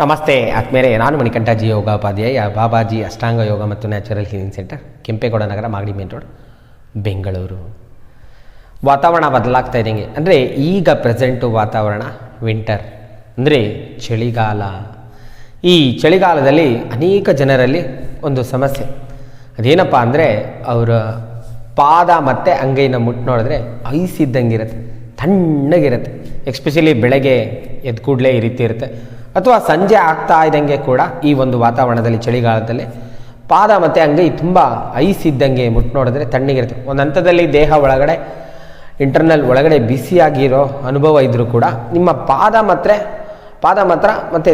ನಮಸ್ತೆ ಆತ್ಮೇಲೆ ನಾನು ಮಣಿಕಂಠಜಿ ಯೋಗೋಪಾಧ್ಯಾಯ, ಬಾಬಾಜಿ ಅಷ್ಟಾಂಗ ಯೋಗ ಮತ್ತು natural healing centre, Kempegowda Nagar, Magadi main road, Bengaluru. ವಾತಾವರಣ ಬದಲಾಗ್ತಾ ಇದ್ದಂಗೆ. ಅಂದರೆ ಈಗ ಪ್ರೆಸೆಂಟು ವಾತಾವರಣ ವಿಂಟರ್ ಅಂದರೆ ಚಳಿಗಾಲ. ಈ ಚಳಿಗಾಲದಲ್ಲಿ ಅನೇಕ ಜನರಲ್ಲಿ ಒಂದು ಸಮಸ್ಯೆ. ಅದೇನಪ್ಪ ಅಂದರೆ ಅವರ ಪಾದ ಮತ್ತು ಅಂಗೈನ ಮುಟ್ಟು ನೋಡಿದ್ರೆ ಐಸ್ ಇದ್ದಂಗಿರುತ್ತೆ ತಣ್ಣಗಿರುತ್ತೆ. ಎಕ್ಸ್ಪೆಷಲಿ ಬೆಳಗ್ಗೆ ಎದ್ದು ಕೂಡಲೇ ಈ ರೀತಿ ಇರುತ್ತೆ. ಅಥವಾ ಸಂಜೆ ಆಗ್ತಾ ಇದ್ದಂಗೆ ಕೂಡ ಈ ಒಂದು ವಾತಾವರಣದಲ್ಲಿ ಚಳಿಗಾಲದಲ್ಲಿ ಪಾದ ಮತ್ತು ಅಂಗೈ ತುಂಬ ಐಸ್ ಇದ್ದಂಗೆ ಮುಟ್ಟು ನೋಡಿದ್ರೆ ತಣ್ಣಗಿರುತ್ತೆ ಒಂದು ಹಂತದಲ್ಲಿ ದೇಹ ಒಳಗಡೆ ಇಂಟರ್ನಲ್ ಒಳಗಡೆ ಬಿಸಿಯಾಗಿರೋ ಅನುಭವ ಇದ್ದರೂ ಕೂಡ ನಿಮ್ಮ ಪಾದ ಮಾತ್ರ ಪಾದ ಮಾತ್ರ ಮತ್ತು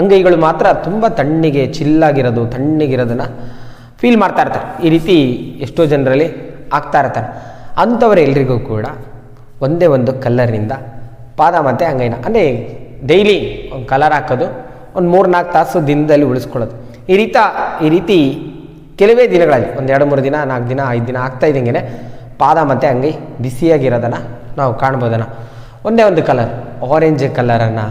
ಅಂಗೈಗಳು ಮಾತ್ರ ತುಂಬ ತಣ್ಣಗೆ ಚಿಲ್ಲಾಗಿರೋದು ತಣ್ಣಗಿರೋದನ್ನು ಫೀಲ್ ಮಾಡ್ತಾ ಇರ್ತಾರೆ. ಈ ರೀತಿ ಎಷ್ಟೋ ಜನರಲ್ಲಿ ಆಗ್ತಾ ಇರ್ತಾರೆ. ಅಂಥವರೆಲ್ಲರಿಗೂ ಕೂಡ ಒಂದೇ ಒಂದು ಕಲ್ಲರ್ನಿಂದ ಪಾದ ಮತ್ತು ಅಂಗೈನ, ಅಂದರೆ ಡೈಲಿ ಒಂದು ಕಲರ್ ಹಾಕೋದು, ಒಂದು ಮೂರು ನಾಲ್ಕು ತಾಸು ದಿನದಲ್ಲಿ ಉಳಿಸ್ಕೊಳ್ಳೋದು. ಈ ರೀತ, ಈ ರೀತಿ ಕೆಲವೇ ದಿನಗಳಲ್ಲಿ, ಒಂದು ಎರಡು ಮೂರು ದಿನ, ನಾಲ್ಕು ದಿನ, ಐದು ದಿನ ಆಗ್ತಾ ಇದ್ದಂಗೆ ಪಾದ ಮತ್ತು ಅಂಗೈ ಬಿಸಿಯಾಗಿರೋದನ್ನು ನಾವು ಕಾಣ್ಬೋದನ್ನು ಒಂದೇ ಒಂದು ಕಲರ್ ಆರೆಂಜ್ ಕಲರನ್ನು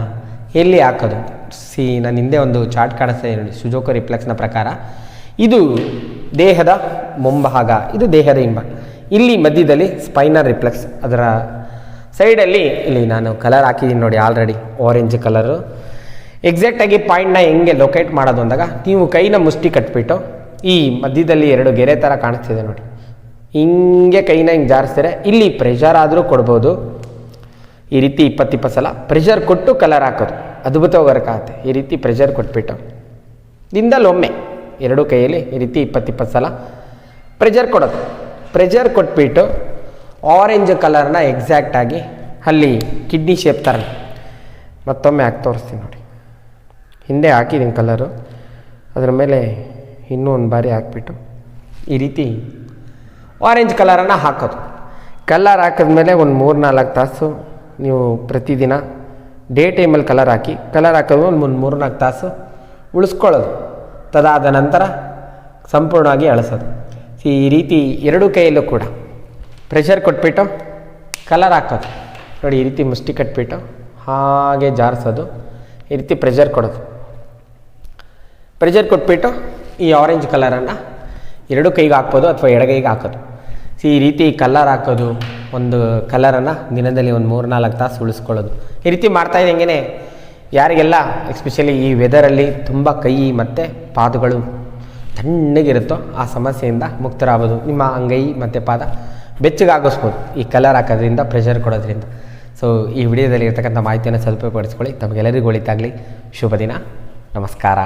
ಎಲ್ಲಿ ಹಾಕೋದು? ಸಿ, ನಾನು ಹಿಂದೆ ಒಂದು ಚಾರ್ಟ್ ಕಾಣಿಸ್ತಾ ಇದ್ದೀನಿ ಸುಜೋಕ ಸುಜೋಕೋ ರಿಫ್ಲೆಕ್ಸ್ನ ಪ್ರಕಾರ. ಇದು ದೇಹದ ಮುಂಭಾಗ, ಇದು ದೇಹದ ಹಿಂಭಾಗ. ಇಲ್ಲಿ ಮಧ್ಯದಲ್ಲಿ ಸ್ಪೈನರ್ ರಿಫ್ಲೆಕ್ಸ್ ಅದರ ಸೈಡಲ್ಲಿ, ಇಲ್ಲಿ ನಾನು ಕಲರ್ ಹಾಕಿದ್ದೀನಿ ನೋಡಿ ಆಲ್ರೆಡಿ ಆರೆಂಜ್ ಕಲರು ಎಕ್ಸಾಕ್ಟಾಗಿ ಪಾಯಿಂಟ್ನ ಹೆಂಗೆ ಲೊಕೇಟ್ ಮಾಡೋದು ಅಂದಾಗ, ನೀವು ಕೈನ ಮುಷ್ಟಿ ಕಟ್ಬಿಟ್ಟು, ಈ ಮಧ್ಯದಲ್ಲಿ ಎರಡು ಗೆರೆ ಥರ ಕಾಣಿಸ್ತಿದೆ ನೋಡಿ. ಹಿಂಗೆ ಕೈನ ಹಿಂಗೆ ಜಾರಿಸ್ತಾರೆ ಇಲ್ಲಿ ಪ್ರೆಷರ್ ಆದರೂ ಕೊಡ್ಬೋದು. ಈ ರೀತಿ ಇಪ್ಪತ್ತಿಪ್ಪತ್ತು ಸಲ ಪ್ರೆಷರ್ ಕೊಟ್ಟು ಕಲರ್ ಹಾಕೋದು. ಅದ್ಭುತವಾಗಿ ವರ್ಕ್ ಆಗುತ್ತೆ. ಈ ರೀತಿ ಪ್ರೆಷರ್ ಕೊಟ್ಬಿಟ್ಟು. ದಿಂದಲ್ಲಿ ಒಮ್ಮೆ ಎರಡು ಕೈಯಲ್ಲಿ ಈ ರೀತಿ ಇಪ್ಪತ್ತಿಪ್ಪತ್ತು ಸಲ ಪ್ರೆಷರ್ ಕೊಡೋದು. ಪ್ರೆಷರ್ ಕೊಟ್ಬಿಟ್ಟು ಆರೆಂಜ್ ಕಲರ್ನ ಎಕ್ಸಾಕ್ಟಾಗಿ ಅಲ್ಲಿ ಕಿಡ್ನಿ ಶೇಪ್ ಥರ ಮತ್ತೊಮ್ಮೆ ಹಾಕಿ ತೋರಿಸ್ತೀನಿ ನೋಡಿ. ಹಿಂದೆ ಹಾಕಿದ್ದೀನಿ ಕಲರು ಅದರ ಮೇಲೆ ಇನ್ನೂ ಒಂದು ಬಾರಿ ಹಾಕ್ಬಿಟ್ಟು ಈ ರೀತಿ ಆರೆಂಜ್ ಕಲರನ್ನು ಹಾಕೋದು. ಕಲರ್ ಹಾಕಿದ್ಮೇಲೆ ಒಂದು ಮೂರು ನಾಲ್ಕು ತಾಸು ನೀವು ಪ್ರತಿದಿನ ಡೇ ಟೈಮಲ್ಲಿ ಕಲರ್ ಹಾಕಿ ಕಲರ್ ಹಾಕೋದು ಒಂದು ಮೂರು ನಾಲ್ಕು ತಾಸು ಉಳಿಸ್ಕೊಳ್ಳೋದು. ತದಾದ ನಂತರ ಸಂಪೂರ್ಣವಾಗಿ ಅಳಿಸೋದು. ಈ ರೀತಿ ಎರಡೂ ಕೈಯಲ್ಲೂ ಕೂಡ. ಪ್ರೆಷರ್ ಕೊಟ್ಬಿಟ್ಟು ಕಲರ್ ಹಾಕೋದು. ನೋಡಿ, ಈ ರೀತಿ ಮುಷ್ಟಿ ಕಟ್ಬಿಟ್ಟು ಹಾಗೆ ಜಾರಿಸೋದು. ಈ ರೀತಿ ಪ್ರೆಷರ್ ಕೊಡೋದು. ಪ್ರೆಷರ್ ಕೊಟ್ಬಿಟ್ಟು ಈ ಆರೆಂಜ್ ಕಲರನ್ನು ಎರಡು ಕೈಗೆ ಹಾಕ್ಬೋದು ಅಥವಾ ಎಡಗೈಗೆ ಹಾಕೋದು. ಈ ರೀತಿ ಕಲರ್ ಹಾಕೋದು, ಒಂದು ಕಲರನ್ನು ದಿನದಲ್ಲಿ ಒಂದು ಮೂರು ನಾಲ್ಕು ತಾಸು ಉಳಿಸ್ಕೊಳ್ಳೋದು. ಈ ರೀತಿ ಮಾಡ್ತಾ ಇದ್ದಂಗೆ ಯಾರಿಗೆಲ್ಲ ಎಸ್ಪೆಷಲಿ ಈ ವೆದರಲ್ಲಿ ತುಂಬ ಕೈ ಮತ್ತು ಪಾದಗಳು ತಣ್ಣಗಿರುತ್ತೋ ಆ ಸಮಸ್ಯೆಯಿಂದ ಮುಕ್ತರಾಗೋದು. ನಿಮ್ಮ ಅಂಗೈ ಮತ್ತು ಪಾದ. ಬೆಚ್ಚಗಾಗಿಸ್ಬೋದು ಈ ಕಲರ್ ಹಾಕೋದ್ರಿಂದ ಪ್ರೆಷರ್ ಕೊಡೋದ್ರಿಂದ. ಸೊ ಈ ವಿಡಿಯೋದಲ್ಲಿ ಇರ್ತಕ್ಕಂಥ ಮಾಹಿತಿಯನ್ನು ಸದುಪಯೋಗಪಡಿಸ್ಕೊಳ್ಳಿ. ತಮಗೆಲ್ಲರಿಗೂ ಒಳಿತಾಗಲಿ. ಶುಭ ದಿನ. ನಮಸ್ಕಾರ.